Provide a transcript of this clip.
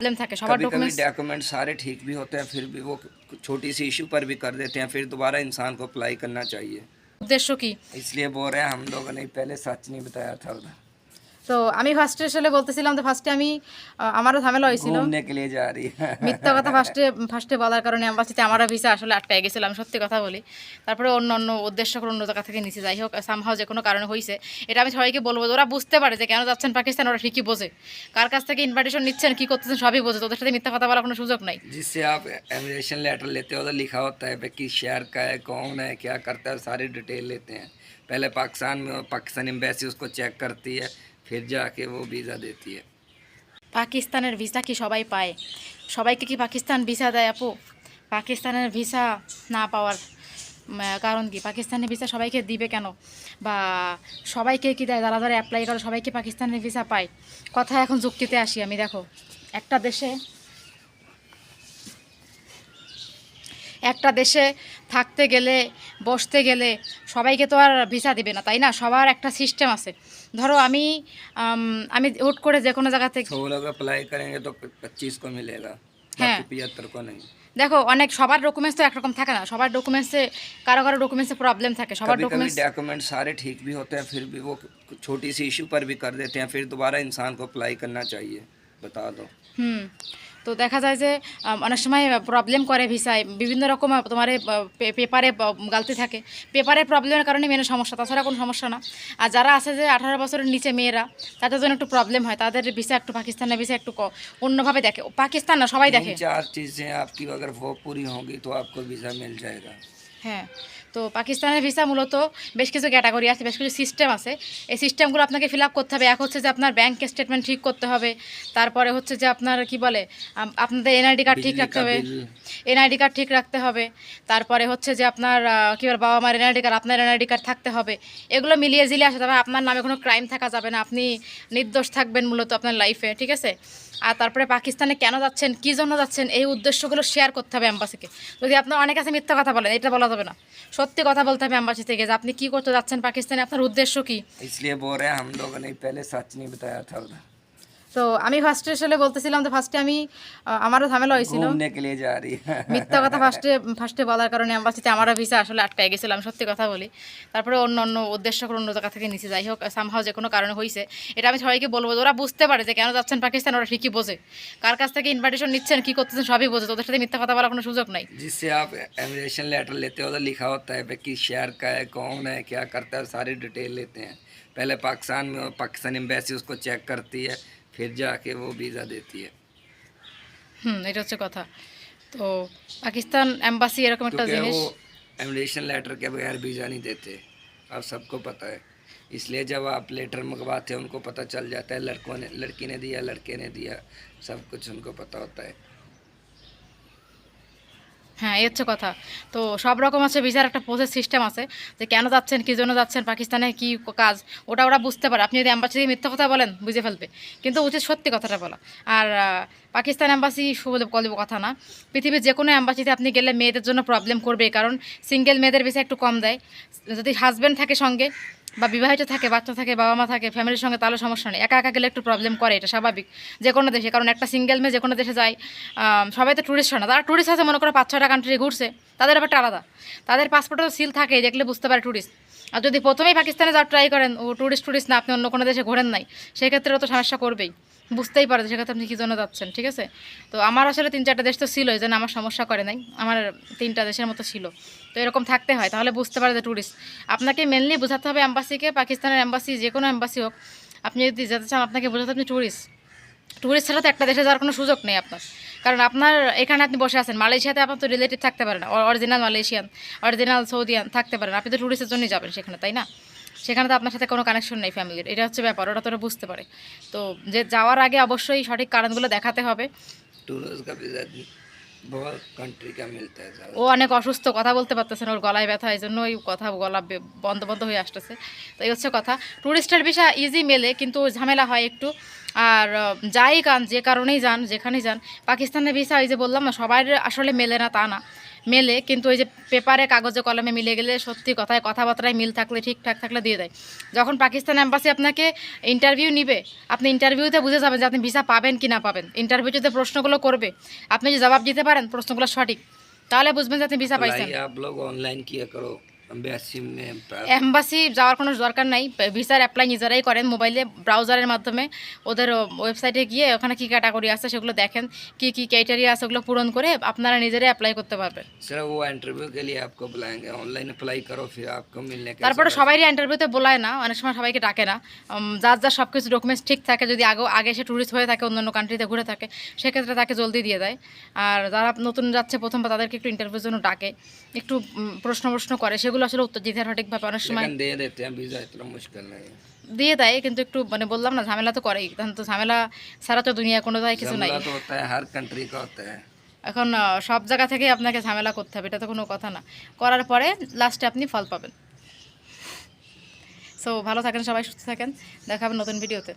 Problem था document document सारे ठीक भी होते हैं फिर भी वो छोटी सी इशू पर भी कर देते हैं फिर दोबारा इंसान को अप्लाई करना चाहिए। उद्देश्यों की। इसलिए बोल रहे हैं हम लोगों ने पहले सच नहीं बताया था उधर। তো আমি ফার্স্টে আসলে বলতেছিলাম যে ফার্স্টে আমি আহ, আমারও ঝামেলা হয়েছিল घूमने के लिए जा रही है মিথ্যা কথা ফার্স্টে ফার্স্টে বলার কারণে অ্যাম্বাসিতে আমারও ভিসা আসলে আটকায় গেছিলাম সত্যি কথা বলি তারপরে অন্য অন্য উদ্দেশ্য করে অন্য জায়গা থেকে নিচে যাই হোক সামহাও যে কোনো কারণে হয়েছে এটা আমি সবাইকে বলবো যে ওরা বুঝতে পারে যে কেন যাচ্ছেন পাকিস্তান ওরা ঠিকই বোঝে কার কাছ থেকে ইনভাইটেশন নিচ্ছেন কি করতেছেন সবই বোঝে তোদের সাথে মিথ্যা কথা বলার কোনো সুযোগ নাই जिससे आप इमिग्रेशन लेटर लेते हो तो लिखा होता है भाई किस शहर का है कौन है क्या करता है सारी डिटेल लेते हैं पहले पाकिस्तान में पाकिस्तान एम्बेसी उसको चेक करती है फिर जाके वो वीज़ा देती है পাকিস্তানের ভিসা কি সবাই পায় সবাইকে কি পাকিস্তান ভিসা দেয় আপু পাকিস্তানের ভিসা না পাওয়ার উম, কারণ কি পাকিস্তানের ভিসা সবাইকে দিবে কেন বা সবাইকে কি দেয় যারা যারা অ্যাপ্লাই করে সবাইকে পাকিস্তানের ভিসা পায় কথা এখন যুক্তিতে আসি আমি দেখো একটা দেশে একটা দেশে থাকতে গেলে বসতে গেলে সবাইকে তো আর ভিসা দিবে না তাই না সবার একটা সিস্টেম আছে ধরো আমি আম, আমি হুট করে যে কোনো জায়গা থেকে सौ लोग अप्लाई करेंगे तो पच्चीस को मिलेगा हाँ। बाकी पचहत्तर को नहीं দেখো অনেক সবার ডকুমেন্টস তো একরকম থাকে না সবার ডকুমেন্টসে কারো কারো ডকুমেন্টসে প্রবলেম থাকে সবার कभी कभी ডকুমেন্টস डॉक्यूमेंट सारे ठीक भी होते हैं फिर भी वो छोटी सी इशू पर भी कर देते हैं फिर दोबारा इंसान को अप्लाई करना चाहिए बता दो হুম তো দেখা যায় যে আম, অনেক সময় প্রবলেম করে ভিসায় বিভিন্ন রকম আহ, তোমার পেপারে গালতি থাকে পেপারের প্রবলেমের কারণে মেয়ের সমস্যা তাছাড়া কোনো সমস্যা না আর যারা আছে যে আঠারো বছরের নিচে মেয়েরা তাদের জন্য একটু প্রবলেম হয় তাদের ভিসা একটু পাকিস্তানের ভিসা একটু ক- অন্যভাবে দেখে পাকিস্তান না সবাই দেখে तीन चार चीज़ें आपकी अगर वो पूरी होंगी तो आपको वीज़ा मिल जाएगा হ্যাঁ তো পাকিস্তানের ভিসা মূলত বেশ কিছু ক্যাটাগরি আছে বেশ কিছু সিস্টেম আছে। এই সিস্টেমগুলো আপনাকে ফিল করতে হবে। এক হচ্ছে যে আপনার ব্যাংক স্টেটমেন্ট ঠিক করতে হবে। তারপরে হচ্ছে যে আপনার কি বলে আপনাদের এনআইডি কার্ড ঠিক রাখতে হবে। এনআইডি কার্ড ঠিক রাখতে হবে। তারপরে হচ্ছে যে আপনার কী বলে বাবা মার এনআইডি কার্ড আপনার এনআইডি কার্ড থাকতে হবে। এগুলো মিলিয়ে জিলিয়ে আসে তবে আপনার নামে কোনো ক্রাইম থাকা যাবে না। আপনি নির্দোষ থাকবেন মূলত আপনার লাইফে ঠিক আছে? আর তারপরে পাকিস্তানে কেন যাচ্ছেন কী জন্য যাচ্ছেন এই উদ্দেশ্যগুলো শেয়ার করতে হবে অ্যাম্বাসিকে যদি আপনার অনেক আছে মিথ্যা কথা বলেন এটা বলা যাবে না। সত্যি কথা বলতে হবে অ্যাম্বাসি থেকে যে আপনি কী করতে যাচ্ছেন পাকিস্তানে আপনার উদ্দেশ্য কী इसलिए बोल रहे हैं हम लोगों ने पहले सच नहीं बताया था उधर তো আমি ফার্স্টে আসলে বলতেছিলাম যে ফার্স্টে আমি আহ, আমারও ঝামেলা হয়েছিল घूमने के लिए जा रही है মিথ্যা কথা ফার্স্টে ফার্স্টে বলার কারণে অ্যাম্বাসিতে আমারও ভিসা আসলে আটকায় গেছিলাম সত্যি কথা বলি তারপরে অন্য অন্য উদ্দেশ্য করে অন্য জায়গা থেকে নিচে যাই হোক সামহাও যে কোনো কারণে হয়েছে এটা আমি সবাইকে বলবো যে ওরা বুঝতে পারে যে কেন যাচ্ছেন পাকিস্তান ওরা ঠিকই বোঝে কার কাছ থেকে ইনভাইটেশন নিচ্ছেন কি করতেছেন সবই বোঝে তোদের সাথে মিথ্যা কথা বলার কোনো সুযোগ নাই जिससे आप इमिग्रेशन लेटर लेते हो तो लिखा होता है भाई किस शहर का है कौन है क्या करता है सारी डिटेल लेते हैं पहले पाकिस्तान में पाकिस्तान एम्बेसी उसको चेक करती है फिर जाके वो वीज़ा देती है হুম এটা হচ্ছে কথা তো পাকিস্তান অ্যাম্বাসি এরকম একটা क्योंकि জিনিস वो इमिग्रेशन लेटर के बगैर वीज़ा नहीं देते आप सबको पता है इसलिए जब आप लेटर मंगवाते हैं उनको पता चल जाता है लड़कों ने लड़की ने दिया लड़के ने दिया सब कुछ उनको पता होता है হ্যাঁ এই হচ্ছে কথা। তো সব রকম আছে ভিসার একটা প্রসেস সিস্টেম আছে যে কেন যাচ্ছেন, কী জন্য যাচ্ছেন, পাকিস্তানে কি কাজ, ওটা ওরা বুঝতে পারে। আপনি যদি অ্যাম্বাসি মিথ্যা কথা বলেন, বুঝে ফেলবে। কিন্তু উচিত সত্যি কথাটা বলা। আর পাকিস্তান অ্যাম্বাসি শুভ কলব কথা না। পৃথিবীর যে কোনো অ্যাম্বাসিতে আপনি গেলে মেয়েদের জন্য প্রবলেম করবে কারণ সিঙ্গেল মেয়েদের ভিসা একটু কম দেয়। যদি হাজব্যান্ড থাকে সঙ্গে বা বিবাহিত থাকে, বাচ্চা থাকে, বাবা মা থাকে, ফ্যামিলির সঙ্গে তাহলে সমস্যা নেই। একা একা গেলে একটু প্রবলেম করে, এটা স্বাভাবিক। যে কোনো দেশে, কারণ একটা সিঙ্গেল মেয়ে যে কোনো দেশে যায় সবাই তো ট্যুরিস্ট হয় না। তারা ট্যুরিস্ট আছে, মনে করো পাঁচ ছটা কান্ট্রি ঘুরছে, তাদের ব্যাপারটা আলাদা। তাদের পাসপোর্টও সিল থাকে, দেখলে বুঝতে পারে টুরিস্ট আর যদি প্রথমেই পাকিস্তানে যাওয়ার ট্রাই করেন, ও টুরিস্ট টুরিস্ট না, আপনি অন্য কোনো দেশে ঘোরেন নাই সেক্ষেত্রে তো সমস্যা করবেই। বুঝতেই পারে সেক্ষেত্রে আপনি কী জন্য যাচ্ছেন, ঠিক আছে? তো আমার আসলে তিন চারটা দেশ তো ছিল জন্য আমার সমস্যা করে নাই, আমার তিনটা দেশের মতো ছিল। তো এরকম থাকতে হয়, তাহলে বুঝতে পারে যে ট্যুরিস্ট আপনাকে মেনলি বোঝাতে হবে অ্যাম্বাসিকে পাকিস্তানের অ্যাম্বাসি যে কোনো অ্যাম্বাসি হোক। আপনি যদি যেতে চান, আপনাকে বোঝাতে আপনি ট্যুরিস্ট ট্যুরিস্ট ছাড়া তো একটা দেশে যাওয়ার কোনো সুযোগ নেই আপনার। কারণ আপনার এখানে আপনি বসে আছেন, মালয়েশিয়াতে আপনার তো রিলেটিভ থাকতে পারেন অরিজিনাল মালয়েশিয়ান অরিজিনাল সৌদিয়ান থাকতে পারেন আপনি তো ট্যুরিস্টের জন্যই যাবেন সেখানে, তাই না? সেখানে তো আপনার সাথে কোনো কানেকশন নেই ফ্যামিলির এটা হচ্ছে ব্যাপার ওটা তো ওরা বুঝতে পারে। তো যে যাওয়ার আগে অবশ্যই সঠিক কারণগুলো দেখাতে হবে। ও অনেক অসুস্থ কথা বলতে পারতেছে না ওর গলায় ব্যথা এই জন্য ওই কথা গলা বন্ধ বন্ধ হয়ে আসতেছে। তো এই হচ্ছে কথা। ট্যুরিস্টের ভিসা ইজি মেলে কিন্তু ঝামেলা হয় একটু। আর যাই কান যে কারণেই যান যেখানেই যান পাকিস্তানের ভিসা ওই যে বললাম না সবাই আসলে মেলে না তা না। মেলে কিন্তু ওই যে পেপারে কাগজে কলমে মিলে গেলে সত্যি কথায় কথাবার্তায় মিল থাকলে ঠিকঠাক থাকলে দিয়ে দেয় যখন পাকিস্তান অ্যাম্বাসি আপনাকে ইন্টারভিউ নিবে আপনি ইন্টারভিউতে বুঝে যাবেন যে আপনি ভিসা পাবেন কি না পাবেন ইন্টারভিউতে যে প্রশ্নগুলো করবে আপনি যে জবাব দিতে পারেন প্রশ্নগুলো সঠিক তাহলে বুঝবেন যে আপনি ভিসা পাইছেন अप्लाई आप लोग ऑनलाइन किया करो एम्बेसी में এম্বাসি যাওয়ার কোনো দরকার নাই। ভিসার অ্যাপ্লাই নিজেরাই করেন মোবাইলে ব্রাউজারের মাধ্যমে। ওদের ওয়েবসাইটে গিয়ে ওখানে কী ক্যাটাগরি আছে সেগুলো দেখেন কি কি ক্যাটারিয়া আছে ওগুলো পূরণ করে আপনারা নিজেরাই অ্যাপ্লাই করতে পারবেন। তারপরে সবাই। ইন্টারভিউতে বলায় না অনেক সময় সবাইকে ডাকে না। যার যার সব কিছু ডকুমেন্টস ঠিক থাকে যদি আগে আগে সে ট্যুরিস্ট হয়ে থাকে অন্যান্য কান্ট্রিতে ঘুরে থাকে সেক্ষেত্রে তাকে জলদি দিয়ে দেয়। আর যারা নতুন যাচ্ছে প্রথমবার তাদেরকে একটু ইন্টারভিউর জন্য ডাকে একটু প্রশ্ন প্রশ্ন করে সেগুলো এগুলো আসলে উত্তর দিতে সঠিকভাবে অনেক সময় দিয়ে দেয় কিন্তু একটু মানে বললাম না ঝামেলা তো করেই। কারণ তো ঝামেলা সারা তো দুনিয়া কোনো জায়গায় কিছু নাই। এখন সব জায়গা থেকে আপনাকে ঝামেলা করতে হবে এটা তো কোনো কথা না। করার পরে লাস্টে আপনি ফল পাবেন। সো ভালো থাকেন সবাই সুস্থ থাকেন। দেখা হবে নতুন ভিডিওতে